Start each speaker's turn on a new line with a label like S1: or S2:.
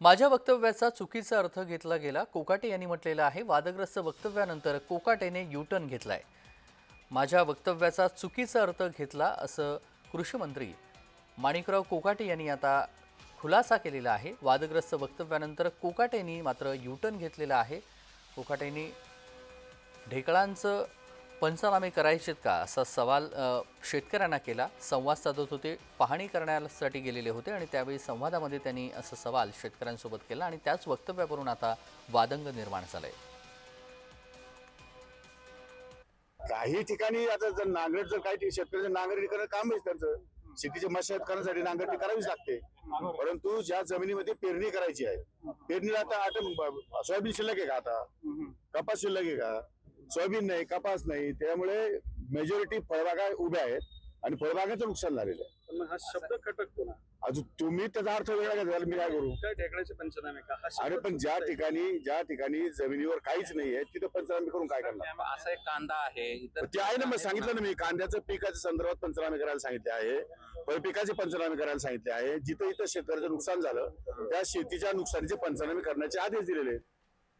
S1: माझ्या वक्तव्याचा चुकीचा अर्थ घेतला गेला. कोकाटे यांनी म्हटलेलं आहे वादग्रस्त वक्तव्यानंतर कोकाटेने युटर्न घेतलाय. माझ्या वक्तव्याचा चुकीचा अर्थ घेतला असं कृषीमंत्री माणिकराव कोकाटे यांनी आता खुलासा केलेला आहे. वादग्रस्त वक्तव्यानंतर कोकाटेंनी मात्र युटर्न घेतलेला आहे. कोकाटेंनी ढेकळांचं पंचनामे करायचेत का? असा सवाल शेतकऱ्यांना केला. संवाद साधत होते पाहणी करण्यासाठी गेलेले होते आणि त्यावेळी संवादामध्ये त्यांनी असा सवाल शेतकऱ्यांसोबत केला आणि त्याच वक्तव्यावरून आता वादंग निर्माण झालंय.
S2: काही ठिकाणी आता जर नांगरट जर काही शेतकऱ्यांचं नांगरणी करणं काम आहे त्यांचं शेतीची मशागत करण्यासाठी नांगरणी करावीच लागते. परंतु ज्या जमिनीमध्ये पेरणी करायची आहे पेरणीला आता आता सोयाबीन शिल्लक आहे का आता? कपास शिल्लक आहे का? सोयाबीन नाही कपास नाही त्यामुळे मेजॉरिटी फळबागा उभ्या आहेत आणि फळबागाचं नुकसान झालेलं आहे.
S3: पण मग हा शब्द खटकतो ना.
S2: अजून तुम्ही त्याचा अर्थ वेगळा घेतला मी काय करू?
S3: काय ढेकळाचे पंचनामे का? हा
S2: अरे
S3: शब्द
S2: पण ज्या
S3: चुकीचा आहे.
S2: ठिकाणी ज्या ठिकाणी जमिनीवर काहीच नाहीये तिथं पंचनामे करून काय करणार?
S4: असा एक कांदा आहे इतर
S2: ते आहे ना मग सांगितलं ना मी कांद्याचं पिकाच्या संदर्भात पंचनामे करायला सांगितले आहे फळपिकाचे पंचनामे करायला सांगितले आहे जिथं इथं शेतकऱ्याचं नुकसान झालं त्या शेतीच्या नुकसानीचे पंचनामे करण्याचे आदेश दिलेले आहेत.